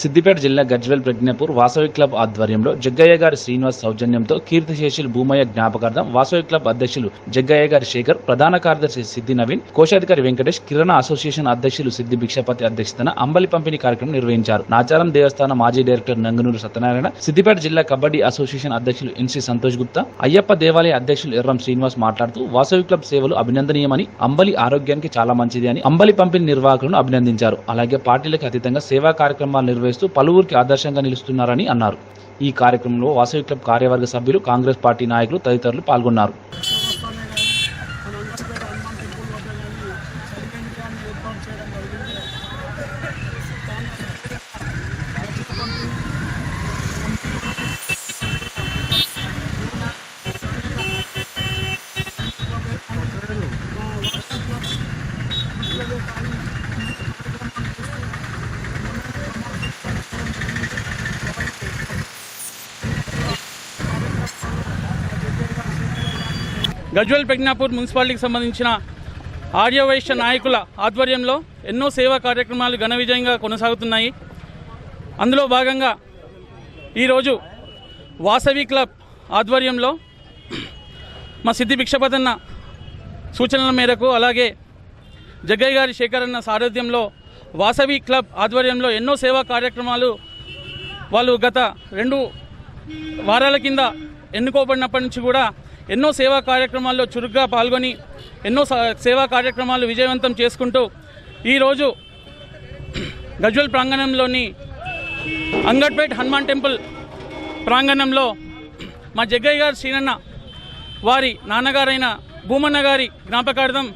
సిద్దిపేట జిల్లా గజ్వెల్ ప్రజ్ఞపూర్ వాసవి క్లబ్ ఆధ్వర్యంలో జగ్గయ్య గారి శ్రీనివాస్ సౌజన్యంతో కీర్తిశేషులు భూమయ్య జ్ఞాపకార్థం వాసవి క్లబ్ అధ్యక్షులు జగ్గయ్య గారి శేఖర్ ప్రధాన కార్యదర్శి సిద్ది నవీన్ కోశాధికారి వెంకటేష్ కిరణ అసోసియేషన్ అధ్యక్షులు సిద్ది భిక్షపతి అధ్యక్షతన అంబలి పంపిణీ కార్యక్రమం నిర్వహించారు. నాచారం దేవస్థానం మాజీ డైరెక్టర్ నంగనూరు సత్యనారాయణ సిద్దిపేట జిల్లా కబడ్డీ అసోసియేషన్ అధ్యక్షులు ఎన్సి సంతోష్ గుప్తా అయ్యప్ప దేవాలయ అధ్యక్షులు ఎర్రం శ్రీనివాస్ మాట్లాడుతూ వాసవి క్లబ్ సేవలు అభినందనీయమని అంబలి ఆరోగ్యానికి చాలా మంచిది అని అంబలి పంపిణీ నిర్వాహకులను అభినందించారు. అలాగే పార్టీలకు అతీతంగా సేవా కార్యక్రమాలు నిర్వహిస్తూ పలువురికి ఆదర్శంగా నిలుస్తున్నారని అన్నారు. ఈ కార్యక్రమంలో వాసవి క్లబ్ కార్యవర్గ సభ్యులు కాంగ్రెస్ పార్టీ నాయకులు తదితరులు పాల్గొన్నారు. గజ్వల్ ప్రజ్ఞాపూర్ మున్సిపాలిటీకి సంబంధించిన ఆర్యవైశ్య నాయకుల ఆధ్వర్యంలో ఎన్నో సేవా కార్యక్రమాలు ఘన విజయంగా కొనసాగుతున్నాయి. అందులో భాగంగా ఈరోజు వాసవి క్లబ్ ఆధ్వర్యంలో మా సిద్ధి భిక్షపతన్న సూచనల మేరకు అలాగే జగ్గయ్య గారి శేఖరన్న సారథ్యంలో వాసవి క్లబ్ ఆధ్వర్యంలో ఎన్నో సేవా కార్యక్రమాలు వాళ్ళు గత రెండు వారాల కింద ఎన్నుకోబడినప్పటి నుంచి కూడా ఎన్నో సేవా కార్యక్రమాల్లో చురుగ్గా పాల్గొని ఎన్నో సేవా కార్యక్రమాలు విజయవంతం చేసుకుంటూ ఈరోజు గజ్వల్ ప్రాంగణంలోని అంగడ్పేట్ హనుమాన్ టెంపుల్ ప్రాంగణంలో మా జగ్గయ్య గారు శ్రీనన్న వారి నాన్నగారైన భూమన్న గారి జ్ఞాపకార్థం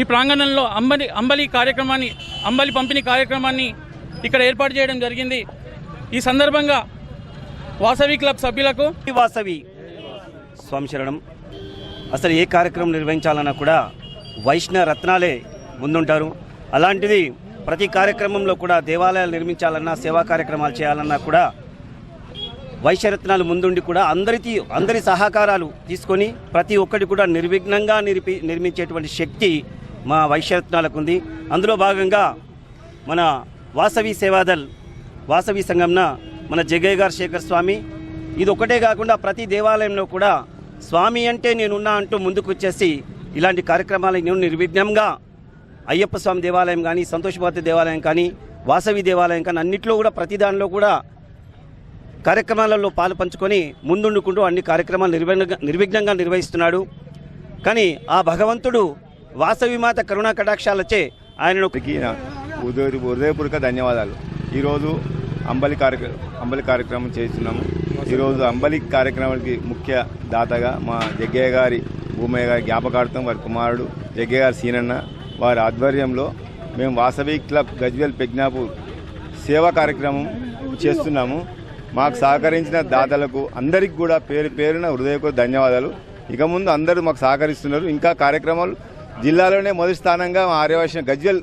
ఈ ప్రాంగణంలో అంబలి అంబలి కార్యక్రమాన్ని అంబలి పంపిణీ కార్యక్రమాన్ని ఇక్కడ ఏర్పాటు చేయడం జరిగింది. ఈ సందర్భంగా వాసవి క్లబ్ సభ్యులకు వాసవి. స్వామి శరణం. అసలు ఏ కార్యక్రమం నిర్వహించాలన్నా కూడా వైష్ణవ రత్నాలే ముందుంటారు. అలాంటిది ప్రతి కార్యక్రమంలో కూడా దేవాలయాలు నిర్మించాలన్నా సేవా కార్యక్రమాలు చేయాలన్నా కూడా వైశ్యరత్నాలు ముందుండి కూడా అందరికీ అందరి సహకారాలు తీసుకొని ప్రతి ఒక్కటి కూడా నిర్విఘ్నంగా నిర్పి నిర్మించేటువంటి శక్తి మా వైశ్యరత్నాలకు ఉంది. అందులో భాగంగా మన వాసవి సేవాదల్ వాసవి సంఘంన మన జగయ్య గారు శేఖర్ స్వామి. ఇది ఒకటే కాకుండా ప్రతి దేవాలయంలో కూడా స్వామి అంటే నేనున్నా అంటూ ముందుకు వచ్చేసి ఇలాంటి కార్యక్రమాలను నిర్విఘ్నంగా అయ్యప్ప స్వామి దేవాలయం కానీ సంతోషభారతి దేవాలయం కానీ వాసవి దేవాలయం కానీ అన్నింటిలో కూడా ప్రతి దానిలో కూడా కార్యక్రమాలలో పాలు పంచుకొని ముందుండుకుంటూ అన్ని కార్యక్రమాలు నిర్విఘ్నంగా నిర్విఘ్నంగా నిర్వహిస్తున్నాడు. కానీ ఆ భగవంతుడు వాసవి మాత కరుణా కటాక్షాలచే ఆయనను అందరికీ ఉదయ హృదయపూర్వక ధన్యవాదాలు. ఈరోజు అంబలి కార్యక్ర అంబలి కార్యక్రమం చేస్తున్నాము. ఈరోజు అంబలి కార్యక్రమానికి ముఖ్య దాతగా మా జగ్గయ్య గారి భూమయ్య గారి జ్ఞాపకార్థం వారి కుమారుడు జగ్గయ్య గారి సీనన్న వారి ఆధ్వర్యంలో మేము వాసవి క్లబ్ గజ్వెల్ పెజ్ఞాపూర్ సేవా కార్యక్రమం చేస్తున్నాము. మాకు సహకరించిన దాతలకు అందరికి కూడా పేరు పేరున హృదయపూర్వక ధన్యవాదాలు. ఇక ముందు అందరూ మాకు సహకరిస్తున్నారు. ఇంకా కార్యక్రమాలు జిల్లాలోనే మొదటి స్థానంగా మా ఆర్యవైశ్య గజ్వెల్